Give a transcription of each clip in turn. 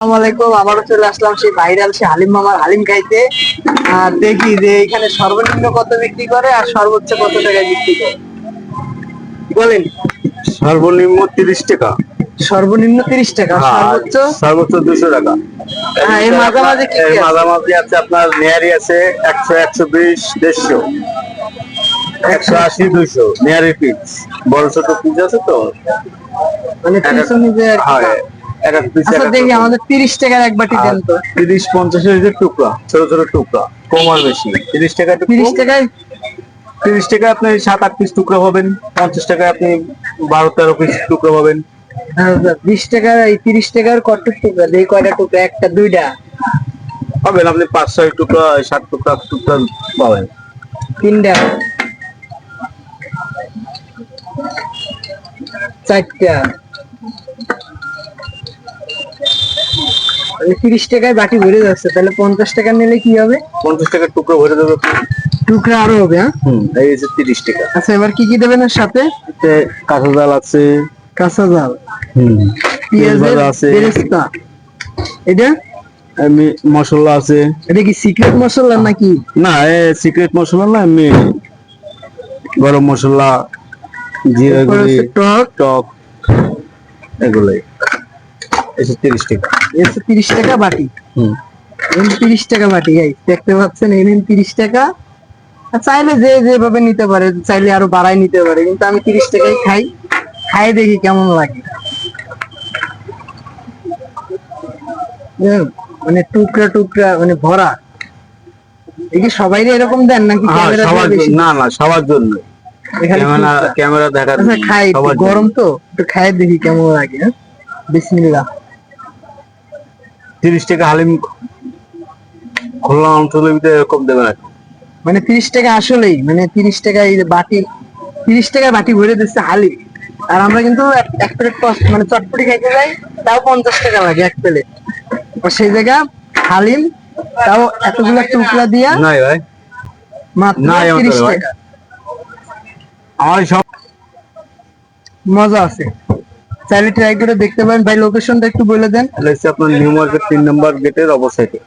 আসসালামু আলাইকুম আবারও চলে আসলাম সেই ভাইরাল সে হালিম মামার হালিম খাইতে। আর দেখি যে এখানে সর্বনিম্ন কত বিক্রি করে আর সর্বোচ্চ কত টাকায় বিক্রি করে? বলেন? সর্বনিম্ন তিরিশ টাকা। সর্বনিম্ন তিরিশ টাকা সর্বোচ্চ? সর্বোচ্চ দুশো টাকা। হ্যাঁ, এর মাঝামাঝি কি কি এর মাঝামাঝি আছে আপনার নেয়ারি আছে একশো একশো বিশ দেড়শো। একশো আশি দুইশো। নেয়ারি পিস। বড় ছোট পিস আছে তো? মানে পিস অনুযায়ী হয় আচ্ছা দেখি আমাদের তিরিশ টাকার এক বাটি দেন তো। পঞ্চাশের যে টুকরা ছোট ছোট টুকরা কম আর বেশি। তিরিশ টাকা তিরিশ টাকায়? তিরিশ টাকা আপনি সাত আট পিস টুকরা পাবেন। পঞ্চাশ টাকায় আপনি বারো তেরো পিস টুকরা পাবেন। আচ্ছা, বিশ টাকার এই তিরিশ টাকার কত টুকরা? দেই কয়টা টুকরা? একটা দুইটা? পাবেন আপনি পাঁচ ছয় টুকরা সাত টুকরা টুকরা পাবেন। তিনটা? চারটা? তিরিশ টাকায় বাটি ভরে যাচ্ছে তাহলে পঞ্চাশ টাকা নিলে কি হবে? পঞ্চাশ টাকার টুকরো ভরে দেবে টুকরা আরও হবে হ্যাঁ? হুম এই যে তিরিশ টাকা। আচ্ছা এবার কি কি দেবেন এর সাথে? কাঁচা জাল আছে। কাঁচা জাল। হুম পেঁয়াজের আছে। বেরেস্তা। এটা? এমনি মশলা আছে। এটা কি সিক্রেট মশলা নাকি? না এ সিক্রেট মশলা না এমনি গরম মশলা জিরা গুঁড়ি টক। টক এগুলোই। এসে তিরিশ টাকা। এসে তিরিশ টাকা বাটি। হুম। তিরিশ টাকা বাটি গাই দেখতে পাচ্ছেন তিরিশ টাকা। চাইলে যে যেভাবে নিতে পারে চাইলে আরও বাড়াই নিতে পারে কিন্তু আমি তিরিশ টাকাই খাই। খাই দেখি কেমন লাগে। মানে টুকরা টুকরা মানে ভরা। সবাই এরকম দেন নাকি হ্যাঁ, না না সবার জন্য। এখানে ক্যামেরা দেখার আচ্ছা খাই। গরম তো একটু খাই দেখি কেমন লাগে হ্যাঁ? বিসমিল্লাহ। তিরিশ টাকা হালিম খোলা অঞ্চলের ভিতরে এরকম দেবে না মানে তিরিশ টাকা আসলেই মানে তিরিশ টাকা এই বাটি তিরিশ টাকা বাটি ভরে দিচ্ছে হালি আর আমরা কিন্তু এক- প্লেট মানে চটপটি খাইতে যাই তাও পঞ্চাশ টাকা লাগে এক প্লেট সেই জায়গা হালিম তাও এতগুলো টুকরা দিয়া না ভাই। মাত্র তিরিশ টাকা আমার সব মজা আছে। চাইলে ট্রাই করে দেখতে পারেন। ভাই লোকেশনটা একটু বলে দেন। এটা হচ্ছে আপনার নিউ মার্কেট তিন নাম্বার গেটের অপোসাইটে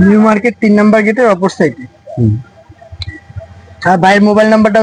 নিউ মার্কেট তিন নাম্বার গেটের অপর সাইডে আর ভাইয়ের মোবাইল নাম্বারটা